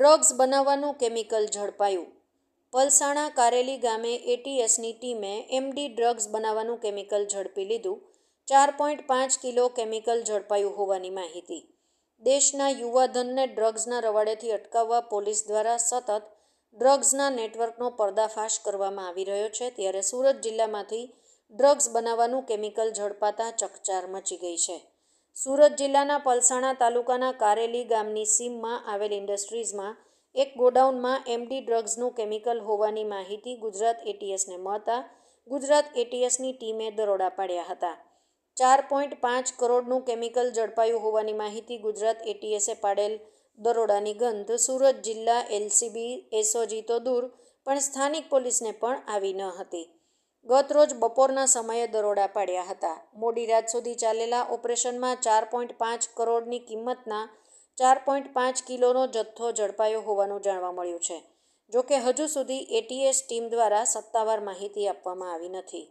Drugs બનાવવાનું chemical ઝડપાયું. Palsana કારેલી ગામે એટીએસની ટીમે એમડી ડ્રગ્સ બનાવવાનું કેમિકલ ઝડપી લીધું. ચાર પોઈન્ટ પાંચ કિલો કેમિકલ ઝડપાયું હોવાની માહિતી. દેશના યુવાધનને ડ્રગ્સના રવાડેથી અટકાવવા પોલીસ દ્વારા સતત ડ્રગ્સના નેટવર્કનો પર્દાફાશ કરવામાં આવી રહ્યો છે ત્યારે સુરત જિલ્લામાંથી ડ્રગ્સ બનાવવાનું કેમિકલ ઝડપાતા ચકચાર મચી ગઈ છે. સુરત જિલ્લાના પલસાણા તાલુકાના કારેલી ગામની સીમમાં આવેલ ઇન્ડસ્ટ્રીઝમાં એક ગોડાઉનમાં એમડી ડ્રગ્સનું કેમિકલ હોવાની માહિતી ગુજરાત એટીએસને મળતા ગુજરાત એટીએસની ટીમે દરોડા પાડ્યા હતા. ચાર પોઈન્ટ પાંચ કરોડનું કેમિકલ ઝડપાયું હોવાની માહિતી ગુજરાત એટીએસે પાડેલ દરોડાની ગંધ સુરત જિલ્લા એલસીબી એસઓજી તો દૂર, પણ સ્થાનિક પોલીસને પણ આવી ન હતી. ગત રોજ બપોરના સમયે દરોડા પાડ્યા હતા. મોડી રાત સુધી ચાલેલા ઓપરેશનમાં ચાર પોઈન્ટ પાંચ કરોડની કિંમતના ચાર પોઈન્ટ પાંચ કિલોનો જથ્થો ઝડપાયો હોવાનું જાણવા મળ્યું છે. જોકે હજુ સુધી એટીએસ ટીમ દ્વારા સત્તાવાર માહિતી આપવામાં આવી નથી.